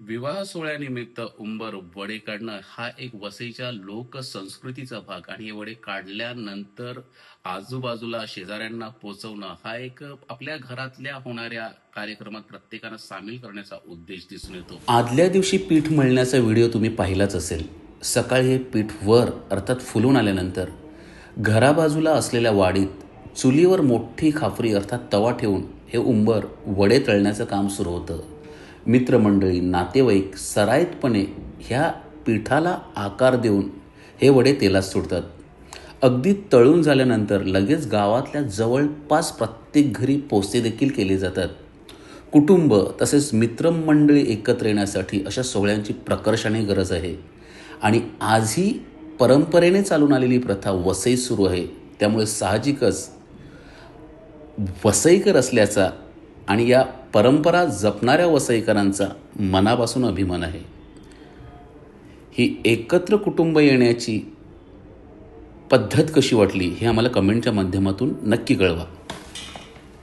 विवाह सोहळ्यानिमित्त उंबर वडे काढणं हा एक वसईच्या लोकसंस्कृतीचा भाग आणि हे वडे काढल्यानंतर आजूबाजूला शेजाऱ्यांना पोचवणं हा एक आपल्या घरातल्या होणाऱ्या कार्यक्रमात प्रत्येकानं सामील करण्याचा उद्देश दिसून येतो. आदल्या दिवशी पीठ मळण्याचा व्हिडिओ तुम्ही पाहिलाच असेल. सकाळी हे पीठ वर अर्थात फुलून आल्यानंतर घराबाजूला असलेल्या वाडीत चुलीवर मोठी खापरी अर्थात तवा ठेवून हे उंबर वडे तळण्याचं काम सुरू होतं. मित्रमंडळी नातेवाईक सराईतपणे ह्या पीठाला आकार देऊन हे वडे तेलात सुटतात अगदी तळून झाल्यानंतर लगेच गावातल्या जवळपास प्रत्येक घरी पोचते देखील केले जातात. कुटुंब तसेच मित्रमंडळी एकत्र येण्यासाठी अशा सोहळ्यांची प्रकर्षाने गरज आहे. आणि आजही परंपरेने चालून आलेली प्रथा वसई सुरू आहे. त्यामुळे साहजिकच वसईकर असल्याचा आणि या परंपरा जपणाऱ्या वसईकरांचा मनापासून अभिमान आहे. ही एकत्र कुटुंब येण्याची पद्धत कशी वाटली हे आम्हाला कमेंटच्या माध्यमातून नक्की कळवा.